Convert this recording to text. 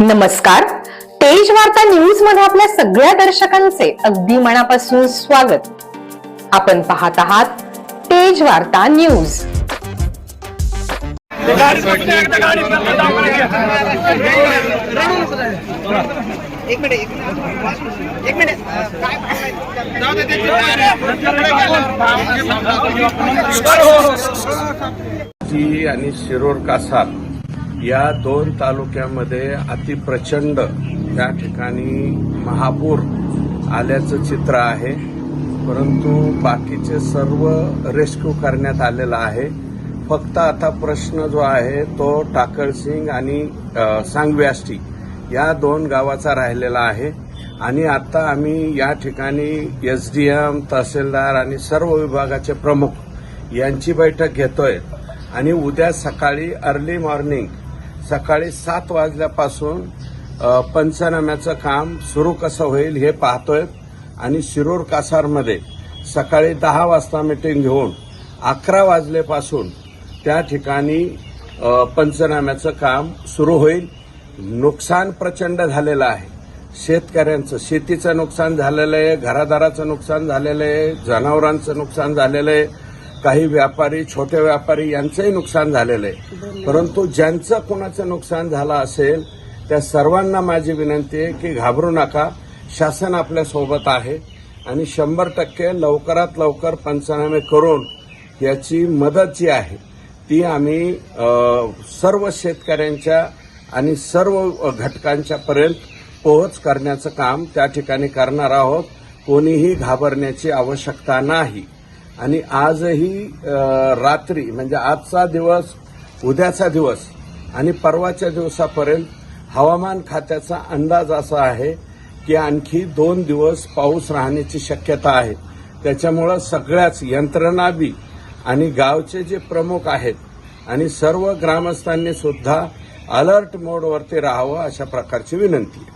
नमस्कार. तेज वार्ता न्यूजमध्ये आपल्या सगळ्या दर्शकांचे अगदी मनापासून स्वागत. आपण पाहत आहात तेज वार्ता न्यूज एक मिनिट एक मिनिट. एक मिनिट. काय जी आणि शिरोर कासार या दोन तालुक्यामध्ये अतिप्रचंड त्या ठिकाणी महापूर आल्याचं चित्र आहे. परंतु बाकीचे सर्व रेस्क्यू करण्यात आलेलं आहे. फक्त आता प्रश्न जो आहे तो टाकळसिंग आणि सांगव्यास्टी सांगव्याष्टी या दोन गावाचा राहिलेला आहे. आणि आता आम्ही या ठिकाणी एस डी एम तहसीलदार आणि सर्व विभागाचे प्रमुख यांची बैठक घेतोय. आणि उद्या सकाळी अर्ली मॉर्निंग सकाळी सात वाजल्यापासून पंचनाम्याचं काम सुरू कसं होईल हे पाहतोय. आणि शिरूर कासारमध्ये सकाळी दहा वाजता मिटिंग घेऊन अकरा वाजल्यापासून त्या ठिकाणी पंचनाम्याचं काम सुरू होईल. नुकसान प्रचंड झालेलं आहे. शेतकऱ्यांचं शेतीचं नुकसान झालेलं आहे घरादाराचं नुकसान झालेलं आहे जनावरांचं नुकसान झालेलं आहे. काही व्यापारी छोटे व्यापारी यांचंही नुकसान झालेलं आहे. परंतु ज्यांचं कोणाचं नुकसान झालं असेल त्या सर्वांना माझी विनंती आहे की घाबरू नका. शासन आपल्यासोबत आहे आणि शंभर टक्के लवकरात लवकर पंचनामे करून याची मदत जी आहे ती आम्ही सर्व शेतकऱ्यांच्या आणि सर्व घटकांच्या पर्यंत पोहोच करण्याचं काम त्या ठिकाणी करणार आहोत. कोणीही घाबरण्याची आवश्यकता नाही. आणि आजही रात्री म्हणजे आजचा दिवस उद्याचा दिवस आणि परवाच्या दिवसापर्यंत हवामान खात्याचा अंदाज असा आहे की आणखी दोन दिवस पाऊस राहण्याची शक्यता आहे. त्याच्यामुळं सगळ्याच यंत्रणा बी आणि गावचे जे प्रमुख आहेत आणि सर्व ग्रामस्थांनी सुद्धा अलर्ट मोडवरती राहावं अशा प्रकारची विनंती आहे.